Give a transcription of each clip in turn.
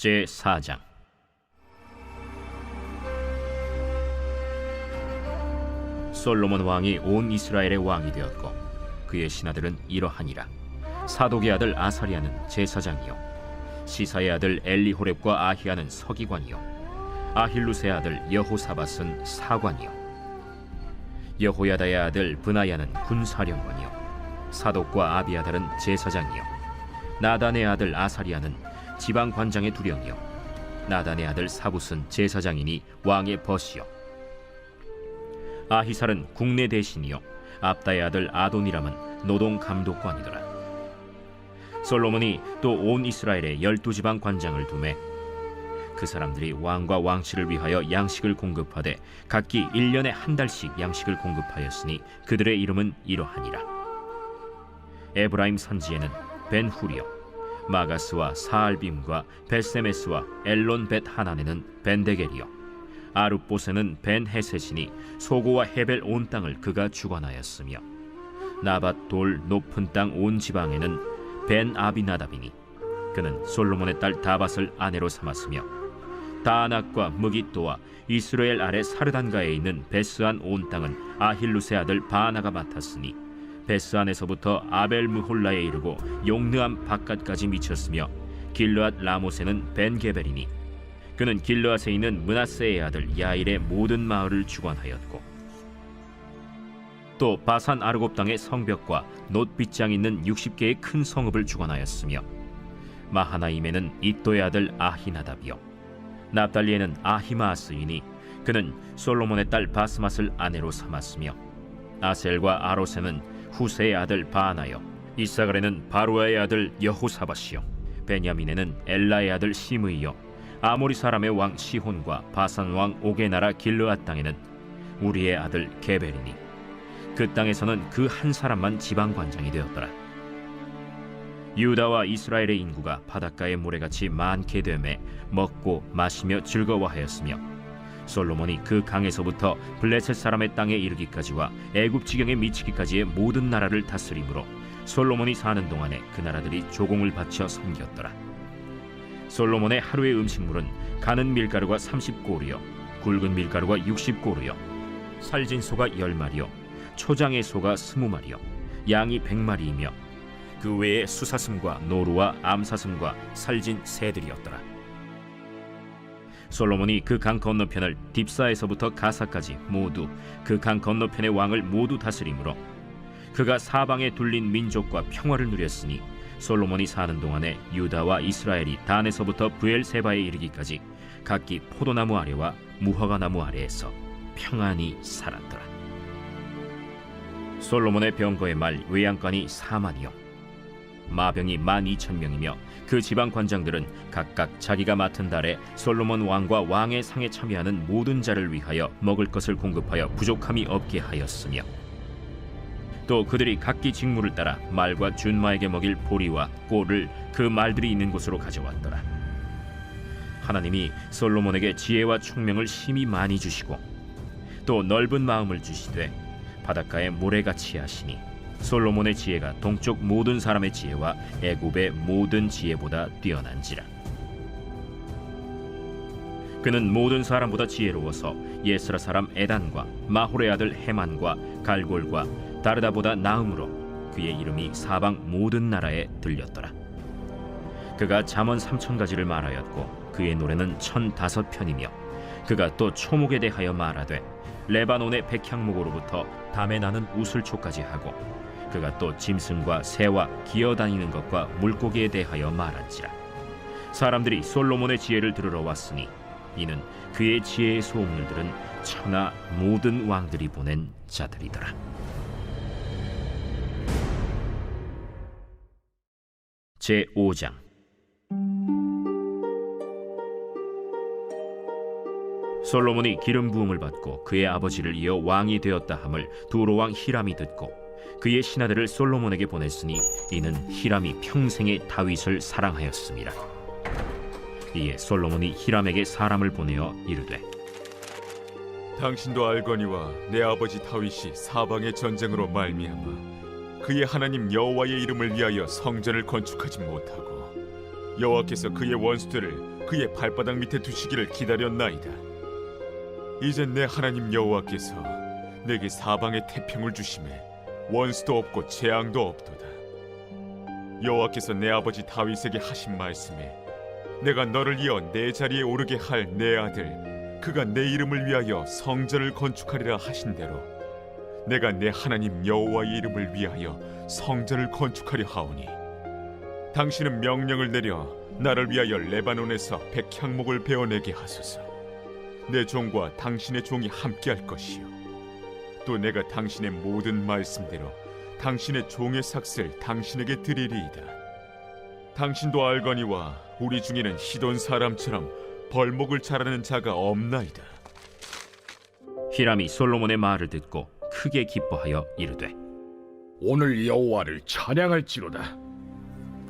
제 4장. 솔로몬 왕이 온 이스라엘의 왕이 되었고 그의 신하들은 이러하니라. 사독의 아들 아사리아는 제사장이요. 시사의 아들 엘리호렙과 아히야는 서기관이요. 아힐루스의 아들 여호사밧은 사관이요. 여호야다의 아들 브나야는 군사령관이요. 사독과 아비아달은 제사장이요. 나단의 아들 아사리아는 지방 관장의 두령이요. 나단의 아들 사붓은 제사장이니 왕의 벗이요. 아히살은 국내 대신이요. 압다의 아들 아도니람은 노동 감독관이더라. 솔로몬이 또 온 이스라엘에 열두 지방 관장을 두매 그 사람들이 왕과 왕실을 위하여 양식을 공급하되 각기 일년에한 달씩 양식을 공급하였으니 그들의 이름은 이러하니라. 에브라임 산지에는 벤후리요 마가스와 사알빔과 베세메스와 엘론 벳 하난에는 벤데겔이요. 아룹보세는 벤 헤셋이니 소고와 헤벨 온 땅을 그가 주관하였으며 나밧 돌 높은 땅 온 지방에는 벤 아비나답이니 그는 솔로몬의 딸 다밧을 아내로 삼았으며 다낙과 무기또와 이스라엘 아래 사르단가에 있는 베스안 온 땅은 아힐루스의 아들 바나가 맡았으니 베스안에서부터 아벨 무홀라에 이르고 용느암 바깥까지 미쳤으며 길르앗 라모세는 벤게벨이니 그는 길르앗에 있는 문하세의 아들 야일의 모든 마을을 주관하였고 또 바산 아르곱 땅의 성벽과 놋빗장 있는 60개의 큰 성읍을 주관하였으며 마하나임에는 이또의 아들 아히나답이요 납달리에는 아히마스이니 그는 솔로몬의 딸 바스맛을 아내로 삼았으며 아셀과 아로세는 후세의 아들 바나요 이사갈에는 바루아의 아들 여호사밧이요 베냐민에는 엘라의 아들 시므이요 아모리 사람의 왕 시혼과 바산 왕 옥의 나라 길르앗 땅에는 우리의 아들 게벨이니 그 땅에서는 그 한 사람만 지방 관장이 되었더라. 유다와 이스라엘의 인구가 바닷가의 모래같이 많게 되매 먹고 마시며 즐거워하였으며 솔로몬이 그 강에서부터 블레셋 사람의 땅에 이르기까지와 애굽 지경에 미치기까지의 모든 나라를 다스림으로 솔로몬이 사는 동안에 그 나라들이 조공을 바쳐 섬겼더라 솔로몬의 하루의 음식물은 가는 밀가루가 30고루요 굵은 밀가루가 60고루요 살진 소가 10마리요 초장의 소가 20마리요 양이 100마리이며 그 외에 수사슴과 노루와 암사슴과 살진 새들이었더라. 솔로몬이 그 강 건너편을 딥사에서부터 가사까지 모두 그 강 건너편의 왕을 모두 다스림으로 그가 사방에 둘린 민족과 평화를 누렸으니 솔로몬이 사는 동안에 유다와 이스라엘이 단에서부터 부엘세바에 이르기까지 각기 포도나무 아래와 무화과 나무 아래에서 평안히 살았더라. 솔로몬의 병거의 말 외양간이 4만이요 마병이 만 이천 명이며 그 지방 관장들은 각각 자기가 맡은 달에 솔로몬 왕과 왕의 상에 참여하는 모든 자를 위하여 먹을 것을 공급하여 부족함이 없게 하였으며 또 그들이 각기 직무를 따라 말과 준마에게 먹일 보리와 꼴을 그 말들이 있는 곳으로 가져왔더라. 하나님이 솔로몬에게 지혜와 총명을 심히 많이 주시고 또 넓은 마음을 주시되 바닷가에 모래같이 하시니 솔로몬의 지혜가 동쪽 모든 사람의 지혜와 애굽의 모든 지혜보다 뛰어난지라. 그는 모든 사람보다 지혜로워서 예스라 사람 에단과 마홀의 아들 헤만과 갈골과 다르다보다 나음으로 그의 이름이 사방 모든 나라에 들렸더라. 그가 잠언 삼천 가지를 말하였고 그의 노래는 천 다섯 편이며 그가 또 초목에 대하여 말하되 레바논의 백향목으로부터 담에 나는 우슬초까지 하고 그가 또 짐승과 새와 기어다니는 것과 물고기에 대하여 말한지라. 사람들이 솔로몬의 지혜를 들으러 왔으니 이는 그의 지혜의 소문을 들은 천하 모든 왕들이 보낸 자들이더라. 제 5장. 솔로몬이 기름 부음을 받고 그의 아버지를 이어 왕이 되었다 함을 두로 왕 히람이 듣고 그의 신하들을 솔로몬에게 보냈으니 이는 히람이 평생에 다윗을 사랑하였습니다. 이에 솔로몬이 히람에게 사람을 보내어 이르되 당신도 알거니와 내 아버지 다윗이 사방의 전쟁으로 말미암아 그의 하나님 여호와의 이름을 위하여 성전을 건축하지 못하고 여호와께서 그의 원수들을 그의 발바닥 밑에 두시기를 기다렸나이다. 이제 내 하나님 여호와께서 내게 사방에 태평을 주심에 원수도 없고 재앙도 없도다. 여호와께서 내 아버지 다윗에게 하신 말씀에 내가 너를 이어 내 자리에 오르게 할 내 아들 그가 내 이름을 위하여 성전을 건축하리라 하신 대로 내가 내 하나님 여호와의 이름을 위하여 성전을 건축하려 하오니 당신은 명령을 내려 나를 위하여 레바논에서 백향목을 베어내게 하소서 내 종과 당신의 종이 함께할 것이요 또 내가 당신의 모든 말씀대로 당신의 종의 삭슬 당신에게 드리리이다 당신도 알거니와 우리 중에는 시돈 사람처럼 벌목을 잘하는 자가 없나이다 히람이 솔로몬의 말을 듣고 크게 기뻐하여 이르되 오늘 여호와를 찬양할지로다.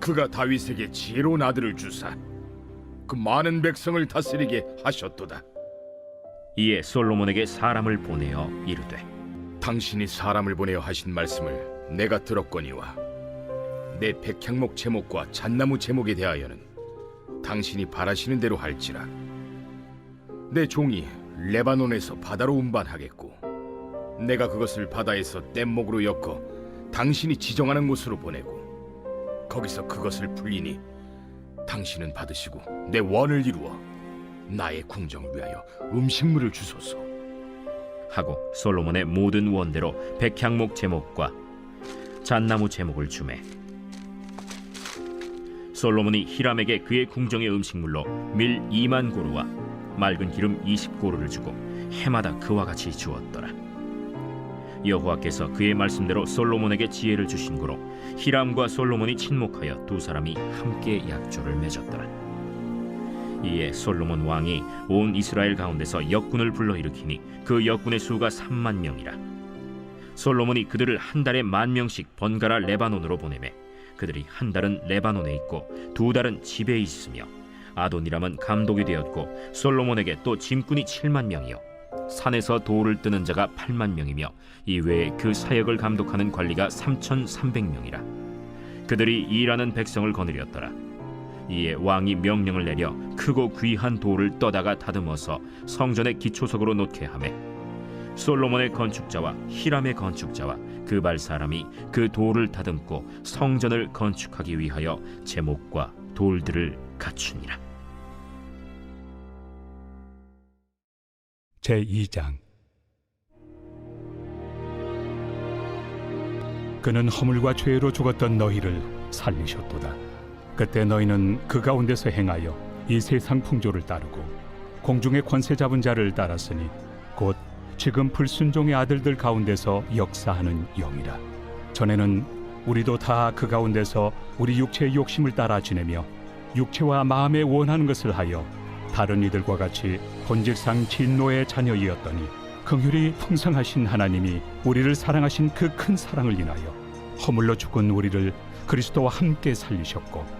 그가 다윗에게 지혜로운 아들을 주사 그 많은 백성을 다스리게 하셨도다. 이에 솔로몬에게 사람을 보내어 이르되 당신이 사람을 보내어 하신 말씀을 내가 들었거니와 내 백향목 제목과 잣나무 제목에 대하여는 당신이 바라시는 대로 할지라. 내 종이 레바논에서 바다로 운반하겠고 내가 그것을 바다에서 뗏목으로 엮어 당신이 지정하는 곳으로 보내고 거기서 그것을 풀리니 당신은 받으시고 내 원을 이루어 나의 궁정을 위하여 음식물을 주소서 하고 솔로몬의 모든 원대로 백향목 제목과 잣나무 제목을 주매. 솔로몬이 히람에게 그의 궁정의 음식물로 밀 2만 고루와 맑은 기름 20고루를 주고 해마다 그와 같이 주었더라. 여호와께서 그의 말씀대로 솔로몬에게 지혜를 주신 고로 히람과 솔로몬이 친목하여 두 사람이 함께 약조를 맺었더라 이에 솔로몬 왕이 온 이스라엘 가운데서 역군을 불러일으키니 그 역군의 수가 3만 명이라. 솔로몬이 그들을 한 달에 만 명씩 번갈아 레바논으로 보내매 그들이 한 달은 레바논에 있고 두 달은 집에 있으며 아도니람은 감독이 되었고 솔로몬에게 또 짐꾼이 7만 명이요. 산에서 돌을 뜨는 자가 8만 명이며 이외에 그 사역을 감독하는 관리가 3,300명이라. 그들이 일하는 백성을 거느렸더라 이에 왕이 명령을 내려 크고 귀한 돌을 떠다가 다듬어서 성전의 기초석으로 놓게 하매 솔로몬의 건축자와 히람의 건축자와 그발 사람이 그 돌을 다듬고 성전을 건축하기 위하여 제목과 돌들을 갖추니라 제 2장 그는 허물과 죄로 죽었던 너희를 살리셨도다. 그때 너희는 그 가운데서 행하여 이 세상 풍조를 따르고 공중의 권세 잡은 자를 따랐으니 곧 지금 불순종의 아들들 가운데서 역사하는 영이라. 전에는 우리도 다 그 가운데서 우리 육체의 욕심을 따라 지내며 육체와 마음에 원하는 것을 하여 다른 이들과 같이 본질상 진노의 자녀이었더니 긍휼이 풍성하신 하나님이 우리를 사랑하신 그 큰 사랑을 인하여 허물로 죽은 우리를 그리스도와 함께 살리셨고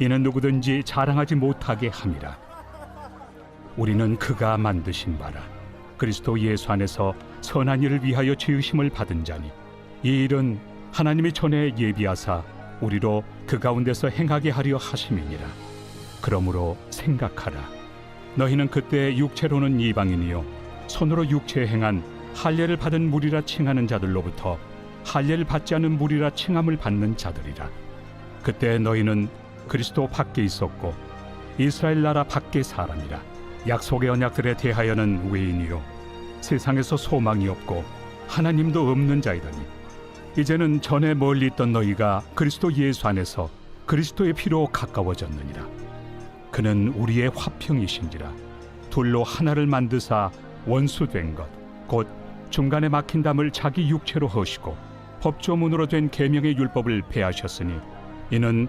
이는 누구든지 자랑하지 못하게 함이라. 우리는 그가 만드신 바라. 그리스도 예수 안에서 선한 일을 위하여 지으심을 받은 자니 이 일은 하나님이 전에 예비하사 우리로 그 가운데서 행하게 하려 하심이니라. 그러므로 생각하라. 너희는 그때 육체로는 이방인이요 손으로 육체에 행한 할례를 받은 무리라 칭하는 자들로부터 할례를 받지 않은 무리라 칭함을 받는 자들이라. 그때 너희는 그리스도 밖에 있었고 이스라엘 나라 밖의 사람이라 약속의 언약들에 대하여는 외인이요 세상에서 소망이 없고 하나님도 없는 자이더니 이제는 전에 멀리 있던 너희가 그리스도 예수 안에서 그리스도의 피로 가까워졌느니라. 그는 우리의 화평이신지라 둘로 하나를 만드사 원수 된 것곧 중간에 막힌 담을 자기 육체로 허시고 법조문으로 된 계명의 율법을 폐하셨으니 이는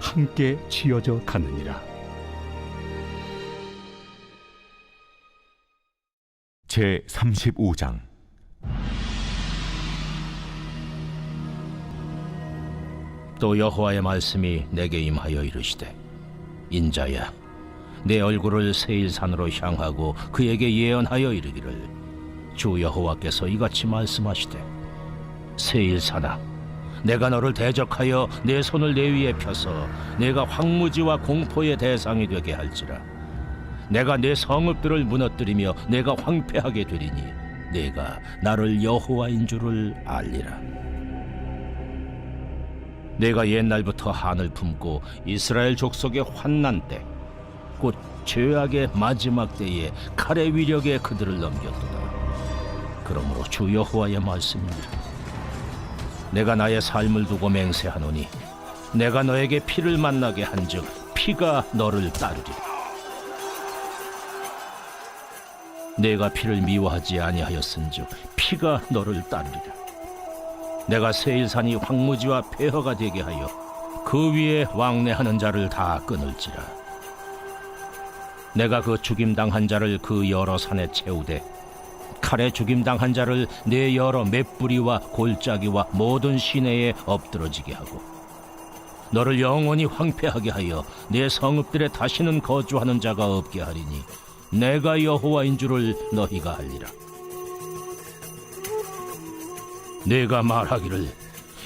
함께 지어져 가느니라. 제 35장 또 여호와의 말씀이 내게 임하여 이르시되 인자야 내 얼굴을 세일산으로 향하고 그에게 예언하여 이르기를 주 여호와께서 이같이 말씀하시되 세일산아 내가 너를 대적하여 내 손을 내 위에 펴서 내가 황무지와 공포의 대상이 되게 할지라 내가 내 성읍들을 무너뜨리며 내가 황폐하게 되리니 내가 나를 여호와인 줄을 알리라 내가 옛날부터 한을 품고 이스라엘 족속의 환난 때, 곧 죄악의 마지막 때에 칼의 위력에 그들을 넘겼도다. 그러므로 주 여호와의 말씀입니다. 내가 나의 삶을 두고 맹세하노니, 내가 너에게 피를 만나게 한즉 피가 너를 따르리라. 내가 피를 미워하지 아니하였은즉 피가 너를 따르리라. 내가 세일산이 황무지와 폐허가 되게 하여 그 위에 왕래하는 자를 다 끊을지라. 내가 그 죽임당한 자를 그 여러 산에 채우되 칼에 죽임당한 자를 내 여러 맷뿌리와 골짜기와 모든 시내에 엎드러지게 하고 너를 영원히 황폐하게 하여 내 성읍들에 다시는 거주하는 자가 없게 하리니 내가 여호와인 줄을 너희가 알리라. 내가 말하기를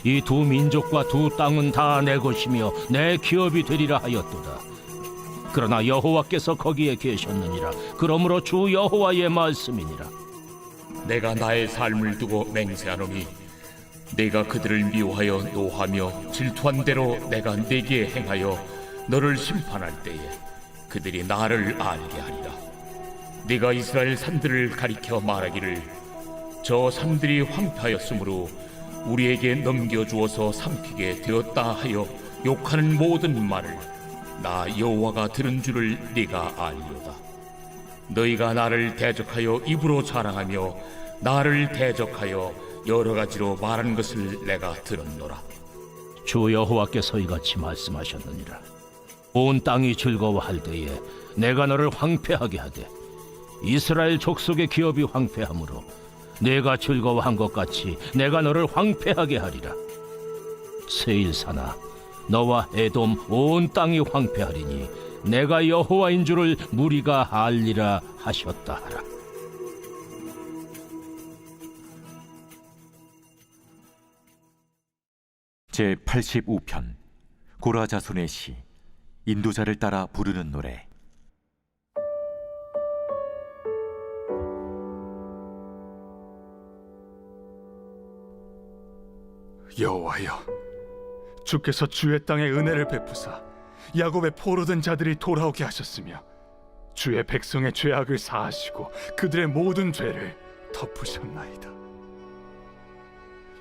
이 두 민족과 두 땅은 다 내 것이며 내 기업이 되리라 하였도다. 그러나 여호와께서 거기에 계셨느니라. 그러므로 주 여호와의 말씀이니라. 내가 나의 삶을 두고 맹세하노니 내가 그들을 미워하여 노하며 질투한 대로 내가 내게 행하여 너를 심판할 때에 그들이 나를 알게 하리라. 네가 이스라엘 산들을 가리켜 말하기를 저 산들이 황폐하였으므로 우리에게 넘겨주어서 삼키게 되었다 하여 욕하는 모든 말을 나 여호와가 들은 줄을 네가 알리로다. 너희가 나를 대적하여 입으로 자랑하며 나를 대적하여 여러 가지로 말하는 것을 내가 들었노라. 주 여호와께서 이같이 말씀하셨느니라. 온 땅이 즐거워할 때에 내가 너를 황폐하게 하되 이스라엘 족속의 기업이 황폐하므로 내가 즐거워한 것 같이 내가 너를 황폐하게 하리라. 세일사나 너와 에돔 온 땅이 황폐하리니 내가 여호와인 줄을 무리가 알리라 하셨다 하라. 제 85편 고라 자손의 시 인도자를 따라 부르는 노래. 여호와여 주께서 주의 땅에 은혜를 베푸사 야곱의 포로된 자들이 돌아오게 하셨으며 주의 백성의 죄악을 사하시고 그들의 모든 죄를 덮으셨나이다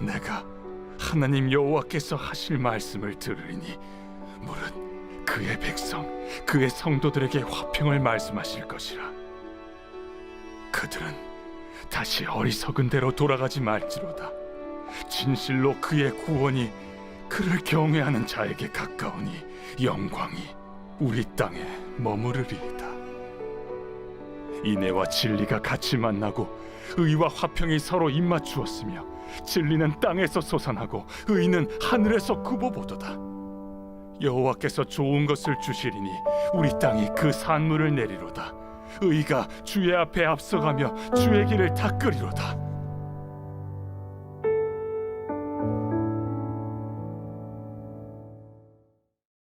내가 하나님 여호와께서 하실 말씀을 들으리니 물은 그의 백성, 그의 성도들에게 화평을 말씀하실 것이라. 그들은 다시 어리석은 대로 돌아가지 말지로다. 진실로 그의 구원이 그를 경외하는 자에게 가까우니 영광이 우리 땅에 머무르리이다. 인애와 진리가 같이 만나고 의와 화평이 서로 입맞추었으며 진리는 땅에서 솟아나고 의는 하늘에서 굽어보도다. 여호와께서 좋은 것을 주시리니 우리 땅이 그 산물을 내리로다. 의가 주의 앞에 앞서가며 주의 길을 닦으리로다.